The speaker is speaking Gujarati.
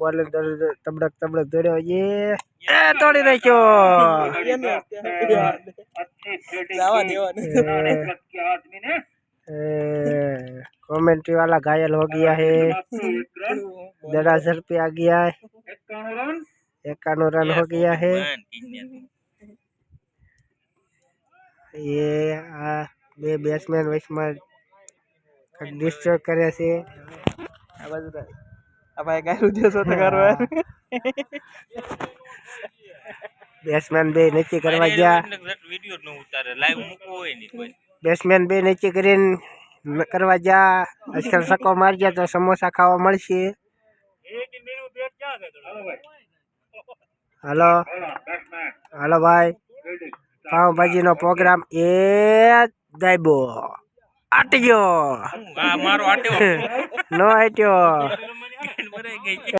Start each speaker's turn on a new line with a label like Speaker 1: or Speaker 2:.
Speaker 1: બોલ તબડક તબડક દોડ્યો એ એ તોડી નાખ્યો
Speaker 2: જવા દેવાનું
Speaker 1: कमेंट्री वाला घायल हो गया है दराजर पे आ गया है इक्यानवे रन हो गया है ये आ બે બેટ્સમેન વચમાં ડિસ્ટર્બ કરે છે
Speaker 2: આ બાજુ તારી. આ ભાઈ ગાયરું દેશો તો કરવા
Speaker 1: બેટ્સમેન બે નક્કી કરવા ગયા
Speaker 3: વીડિયો ન ઉતારે લાઈવ મૂકવો હોય ને કોઈ
Speaker 1: બેટ્સમેન બે નક્કી કરીને કરવા ગયા આજકાલ સકો મારી ગયા તો સમોસા ખાવા મળશે હલો હાલો ભાઈ પાવભાજીનો પ્રોગ્રામ એ દાયબો આટી ગયો
Speaker 3: મારો
Speaker 1: નો આટ્યો
Speaker 3: 给不给？